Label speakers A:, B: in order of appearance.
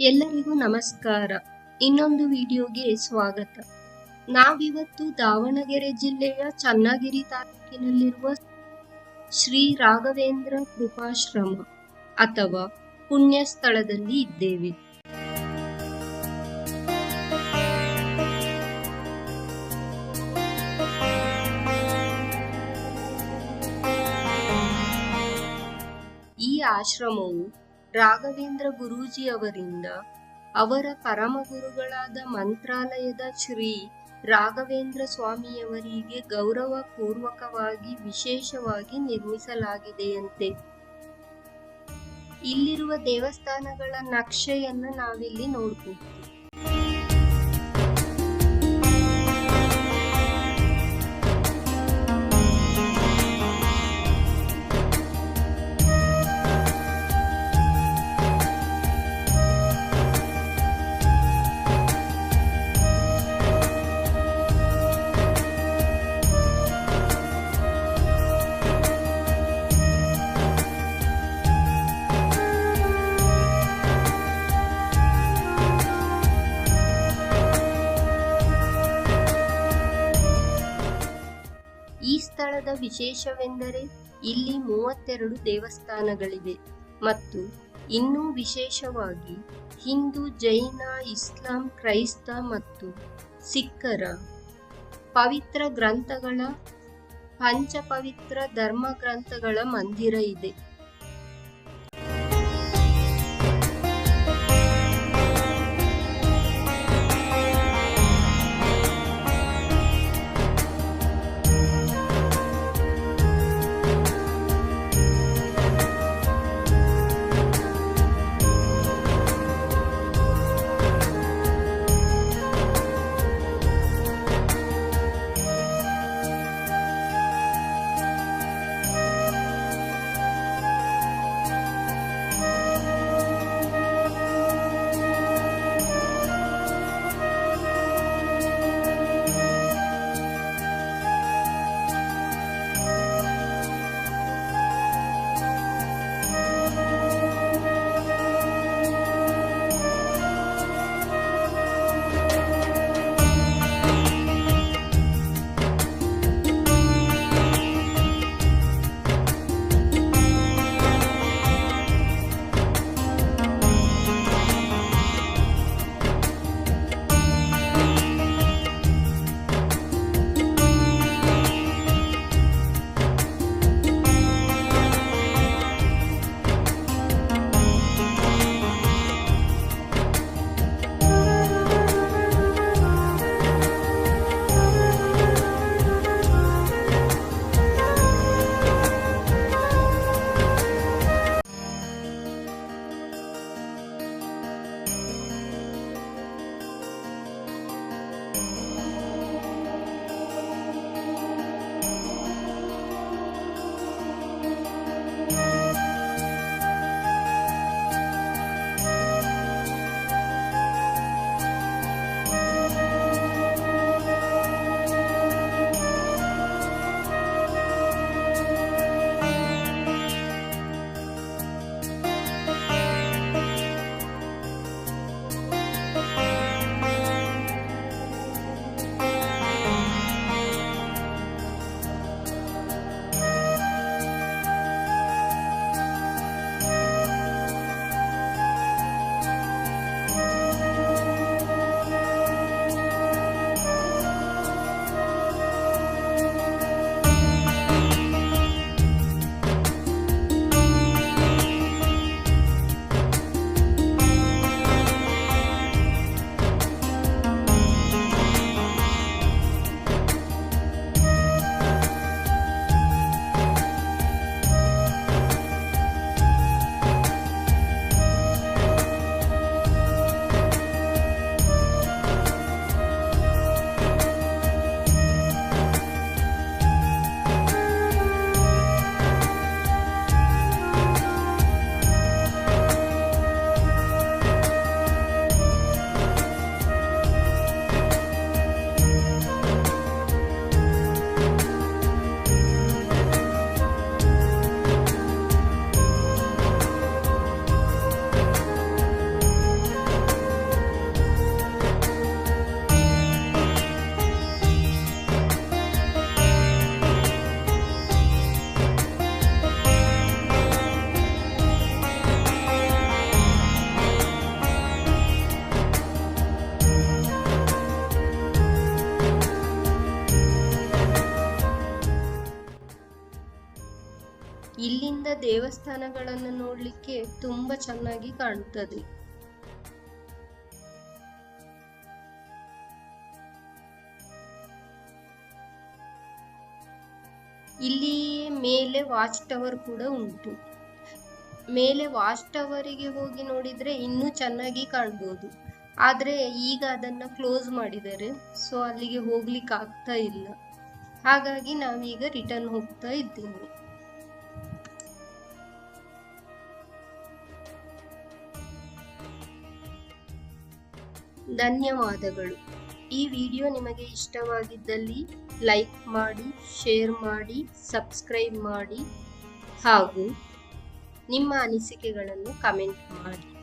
A: ಎಲ್ಲರಿಗೂ ನಮಸ್ಕಾರ. ಇನ್ನೊಂದು ವಿಡಿಯೋಗೆ ಸ್ವಾಗತ. ನಾವಿವತ್ತು ದಾವಣಗೆರೆ ಜಿಲ್ಲೆಯ ಚನ್ನಗಿರಿ ತಾಲೂಕಿನಲ್ಲಿರುವ ಶ್ರೀ ರಾಘವೇಂದ್ರ ಕೃಪಾಶ್ರಮ ಅಥವಾ ಪುಣ್ಯ ಸ್ಥಳದಲ್ಲಿ ಇದ್ದೇವೆ. ಈ ಆಶ್ರಮವು ರಾಘವೇಂದ್ರ ಗುರೂಜಿಯವರಿಂದ ಅವರ ಪರಮ ಗುರುಗಳಾದ ಮಂತ್ರಾಲಯದ ಶ್ರೀ ರಾಘವೇಂದ್ರ ಸ್ವಾಮಿಯವರಿಗೆ ಗೌರವ ಪೂರ್ವಕವಾಗಿ ವಿಶೇಷವಾಗಿ ನಿರ್ಮಿಸಲಾಗಿದೆಯಂತೆ. ಇಲ್ಲಿರುವ ದೇವಸ್ಥಾನಗಳ ನಕ್ಷೆಯನ್ನು ನಾವಿಲ್ಲಿ ನೋಡ್ಬೋದು ಸ್ಥಳದ ವಿಶೇಷವೆಂದರೆ ಇಲ್ಲಿ ಮೂವತ್ತೆರಡು ದೇವಸ್ಥಾನಗಳಿವೆ ಮತ್ತು ಇನ್ನೂ ವಿಶೇಷವಾಗಿ ಹಿಂದೂ, ಜೈನ, ಇಸ್ಲಾಂ, ಕ್ರೈಸ್ತ ಮತ್ತು ಸಿಖ್ಖರ ಪವಿತ್ರ ಗ್ರಂಥಗಳ, ಪಂಚಪವಿತ್ರ ಧರ್ಮ ಗ್ರಂಥಗಳ ಮಂದಿರ ಇದೆ. ದೇವಸ್ಥಾನಗಳನ್ನು ನೋಡಲಿಕ್ಕೆ ತುಂಬಾ ಚೆನ್ನಾಗಿ ಕಾಣುತ್ತದೆ. ಇಲ್ಲಿಯೇ ಮೇಲೆ ವಾಚ್ ಟವರ್ ಕೂಡ ಉಂಟು. ಮೇಲೆ ವಾಚ್ ಟವರಿಗೆ ಹೋಗಿ ನೋಡಿದ್ರೆ ಇನ್ನೂ ಚೆನ್ನಾಗಿ ಕಾಣ್ಬೋದು. ಆದರೆ ಈಗ ಅದನ್ನ ಕ್ಲೋಸ್ ಮಾಡಿದ್ದಾರೆ. ಸೊ ಅಲ್ಲಿಗೆ ಹೋಗ್ಲಿಕ್ಕೆ ಆಗ್ತಾ ಇಲ್ಲ. ಹಾಗಾಗಿ ನಾವೀಗ ರಿಟರ್ನ್ ಹೋಗ್ತಾ ಇದ್ದೇವೆ. ಧನ್ಯವಾದಗಳು. ಈ ವಿಡಿಯೋ ನಿಮಗೆ ಇಷ್ಟವಾಗಿದ್ದಲ್ಲಿ ಲೈಕ್ ಮಾಡಿ, ಶೇರ್ ಮಾಡಿ, ಸಬ್ಸ್ಕ್ರೈಬ್ ಮಾಡಿ ಹಾಗೂ ನಿಮ್ಮ ಅನಿಸಿಕೆಗಳನ್ನು ಕಮೆಂಟ್ ಮಾಡಿ.